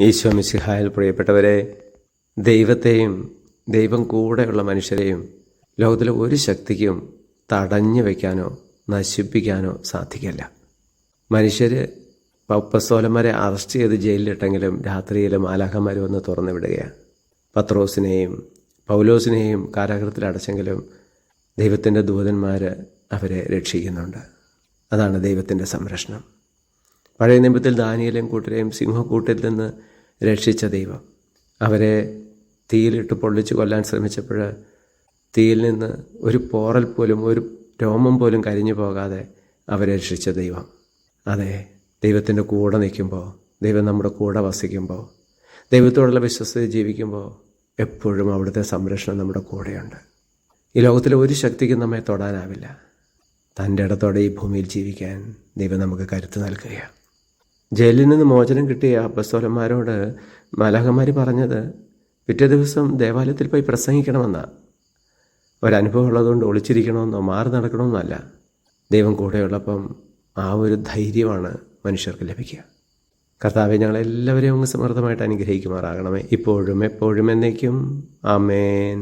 ഈശോ മിശിഹായിൽ പ്രിയപ്പെട്ടവരെ ദൈവത്തെയും ദൈവം കൂടെയുള്ള മനുഷ്യരെയും ലോകത്തിലെ ഒരു ശക്തിക്കും തടഞ്ഞു വയ്ക്കാനോ നശിപ്പിക്കാനോ സാധിക്കില്ല. മനുഷ്യർ പപ്പസോലന്മാരെ അറസ്റ്റ് ചെയ്ത് ജയിലിലിട്ടെങ്കിലും രാത്രിയിൽ മാലാഖന്മാർ വന്ന് തുറന്നു വിടുകയാണ്. പത്രോസിനെയും പൗലോസിനെയും കാരാഗ്രഹത്തിൽ അടച്ചെങ്കിലും ദൈവത്തിന്റെ ദൂതന്മാർ അവരെ രക്ഷിക്കുന്നുണ്ട്. അതാണ് ദൈവത്തിന്റെ സംരക്ഷണം. പഴയ നിയമത്തിൽ ദാനിയലും കൂട്ടരെയും സിംഹക്കൂട്ടിൽ നിന്ന് രക്ഷിച്ച ദൈവം. അവരെ തീയിലിട്ട് പൊള്ളിച്ച് കൊല്ലാൻ ശ്രമിച്ചപ്പോൾ തീയിൽ നിന്ന് ഒരു പോറൽ പോലും ഒരു രോമം പോലും കരിഞ്ഞു പോകാതെ അവരെ രക്ഷിച്ച ദൈവം. അതെ ദൈവത്തിന്റെ കൂടെ നിൽക്കുമ്പോൾ ദൈവം നമ്മുടെ കൂടെ വസിക്കുമ്പോൾ ദൈവത്തോടുള്ള വിശ്വസത ജീവിക്കുമ്പോൾ എപ്പോഴും അവിടുത്തെ സംരക്ഷണം നമ്മുടെ കൂടെയുണ്ട്. ഈ ലോകത്തിലെ ഒരു ശക്തിക്കും നമ്മെ തൊടാനാവില്ല. തന്റെ ഇടത്തോടെ ഈ ഭൂമിയിൽ ജീവിക്കാൻ ദൈവം നമുക്ക് കരുത്ത് നൽകുകയാണ്. ജയിലിൽ നിന്ന് മോചനം കിട്ടിയ അപ്പസ്തോലന്മാരോട് മലഹന്മാർ പറഞ്ഞത് പിറ്റേ ദിവസം ദേവാലയത്തിൽ പോയി പ്രസംഗിക്കണമെന്നാണ് ഒരനുഭവം ഉള്ളതുകൊണ്ട് ഒളിച്ചിരിക്കണമെന്നോ മാറി നടക്കണമെന്നല്ല. ദൈവം കൂടെയുള്ളപ്പം ആ ഒരു ധൈര്യമാണ് മനുഷ്യർക്ക് ലഭിക്കുക. കർത്താവെ ഞങ്ങളെല്ലാവരെയും അങ്ങ് സമൃദ്ധമായിട്ട് അനുഗ്രഹിക്കുമാറാകണമേ. ഇപ്പോഴും എപ്പോഴും എന്നേക്കും. ആമേൻ.